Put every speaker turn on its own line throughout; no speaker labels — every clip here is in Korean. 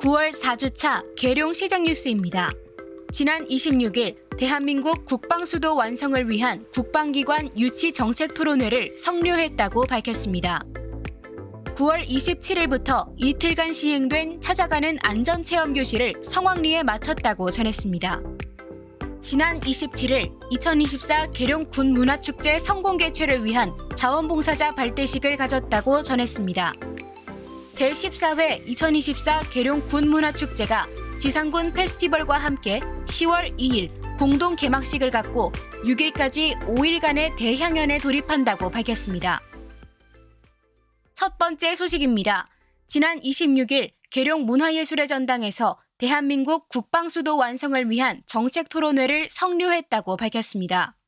4주차 계룡 시장 뉴스입니다. 지난 26일 대한민국 국방수도 완성을 위한 국방기관 유치 정책 토론회를 성료했다고 밝혔습니다. 9월 27일부터 이틀간 시행된 찾아가는 안전체험 교실을 성황리에 마쳤다고 전했습니다. 지난 27일 2024 계룡 군 문화축제 성공 개최를 위한 자원봉사자 발대식을 가졌다고 전했습니다. 제14회 2024 계룡 군 문화축제가 지상군 페스티벌과 함께 10월 2일 공동 개막식을 갖고 6일까지 5일간의 대향연에 돌입한다고 밝혔습니다. 첫 번째 소식입니다. 지난 26일 계룡 문화예술의 전당에서 대한민국 국방수도 완성을 위한 정책 토론회를 성료했다고 밝혔습니다.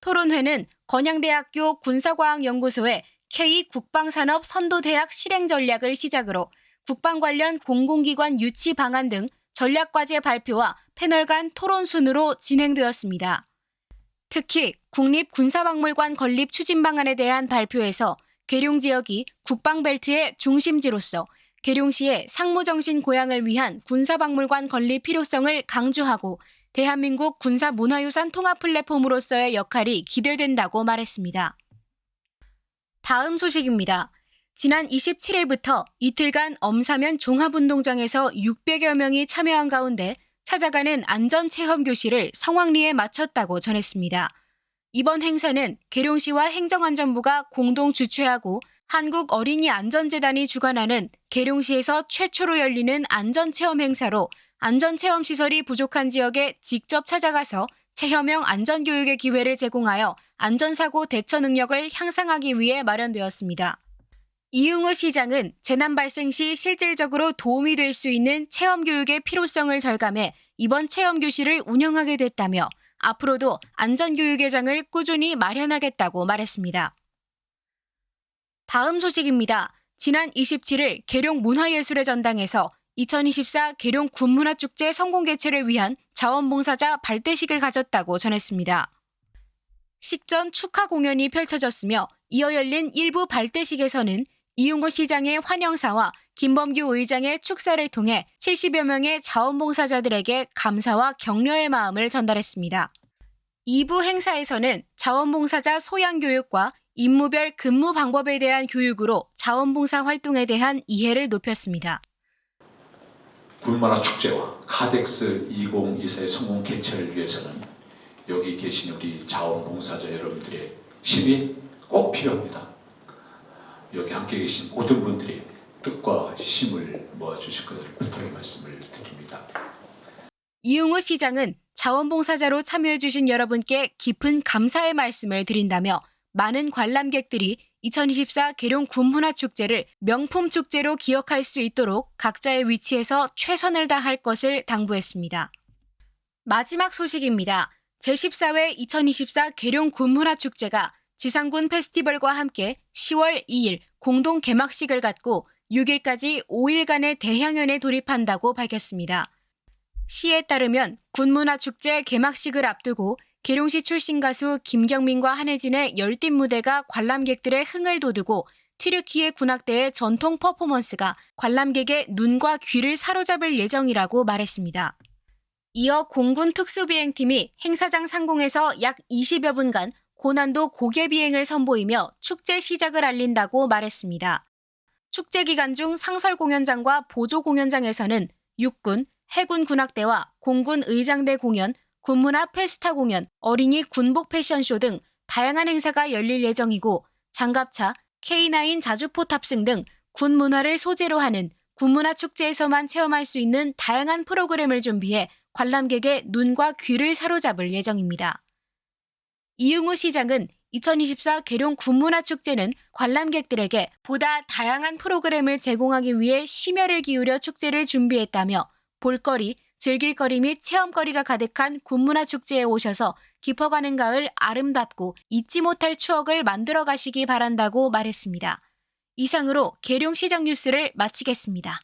토론회는 건양대학교 군사과학연구소의 K 국방산업 선도대학 실행 전략을 시작으로 국방 관련 공공기관 유치 방안 등 전략과제 발표와 패널 간 토론 순으로 진행되었습니다. 특히 국립군사박물관 건립 추진 방안에 대한 발표에서 계룡 지역이 국방벨트의 중심지로서 계룡시의 상무정신 고양을 위한 군사박물관 건립 필요성을 강조하고 대한민국 군사문화유산 통합 플랫폼으로서의 역할이 기대된다고 말했습니다. 다음 소식입니다. 지난 27일부터 이틀간 엄사면 종합운동장에서 600여 명이 참여한 가운데 찾아가는 안전체험 교실을 성황리에 마쳤다고 전했습니다. 이번 행사는 계룡시와 행정안전부가 공동 주최하고 한국 어린이 안전재단이 주관하는 계룡시에서 최초로 열리는 안전체험 행사로 안전체험 시설이 부족한 지역에 직접 찾아가서 체험형 안전교육의 기회를 제공하여 안전사고 대처 능력을 향상하기 위해 마련되었습니다. 이응호 시장은 재난 발생 시 실질적으로 도움이 될 수 있는 체험 교육의 필요성을 절감해 이번 체험 교실을 운영하게 됐다며 앞으로도 안전 교육의 장을 꾸준히 마련하겠다고 말했습니다. 다음 소식입니다. 지난 27일 계룡 문화예술의 전당에서 2024 계룡 군문화축제 성공 개최를 위한 자원봉사자 발대식을 가졌다고 전했습니다. 식전 축하 공연이 펼쳐졌으며 이어 열린 일부 발대식에서는 이용호 시장의 환영사와 김범규 의장의 축사를 통해 70여 명의 자원봉사자들에게 감사와 격려의 마음을 전달했습니다. 2부 행사에서는 자원봉사자 소양 교육과 임무별 근무 방법에 대한 교육으로 자원봉사 활동에 대한 이해를 높였습니다.
군만화 축제와 카덱스 2024의 성공 개최를 위해서는 여기 계신 우리 자원봉사자 여러분들의 힘이 꼭 필요합니다. 여기 함께 계신 모든 분들이 뜻과 힘을 모아 주실 것을 부탁의 말씀을 드립니다.
이용호 시장은 자원봉사자로 참여해 주신 여러분께 깊은 감사의 말씀을 드린다며 많은 관람객들이 2024 계룡 군문화 축제를 명품 축제로 기억할 수 있도록 각자의 위치에서 최선을 다할 것을 당부했습니다. 마지막 소식입니다. 제14회 2024 계룡 군문화 축제가 지상군 페스티벌과 함께 10월 2일 공동 개막식을 갖고 6일까지 5일간의 대향연에 돌입한다고 밝혔습니다. 시에 따르면 군문화 축제 개막식을 앞두고 계룡시 출신 가수 김경민과 한혜진의 열띤 무대가 관람객들의 흥을 돋우고 튀르키예 군악대의 전통 퍼포먼스가 관람객의 눈과 귀를 사로잡을 예정이라고 말했습니다. 이어 공군 특수비행팀이 행사장 상공에서 약 20여 분간 고난도 고개 비행을 선보이며 축제 시작을 알린다고 말했습니다. 축제 기간 중 상설 공연장과 보조 공연장에서는 육군, 해군 군악대와 공군 의장대 공연, 군문화 페스타 공연, 어린이 군복 패션쇼 등 다양한 행사가 열릴 예정이고 장갑차, K9 자주포 탑승 등 군 문화를 소재로 하는 군문화 축제에서만 체험할 수 있는 다양한 프로그램을 준비해 관람객의 눈과 귀를 사로잡을 예정입니다. 이응우 시장은 2024 계룡 군문화 축제는 관람객들에게 보다 다양한 프로그램을 제공하기 위해 심혈을 기울여 축제를 준비했다며 볼거리, 즐길거리 및 체험거리가 가득한 군문화 축제에 오셔서 깊어가는 가을 아름답고 잊지 못할 추억을 만들어 가시기 바란다고 말했습니다. 이상으로 계룡 시장 뉴스를 마치겠습니다.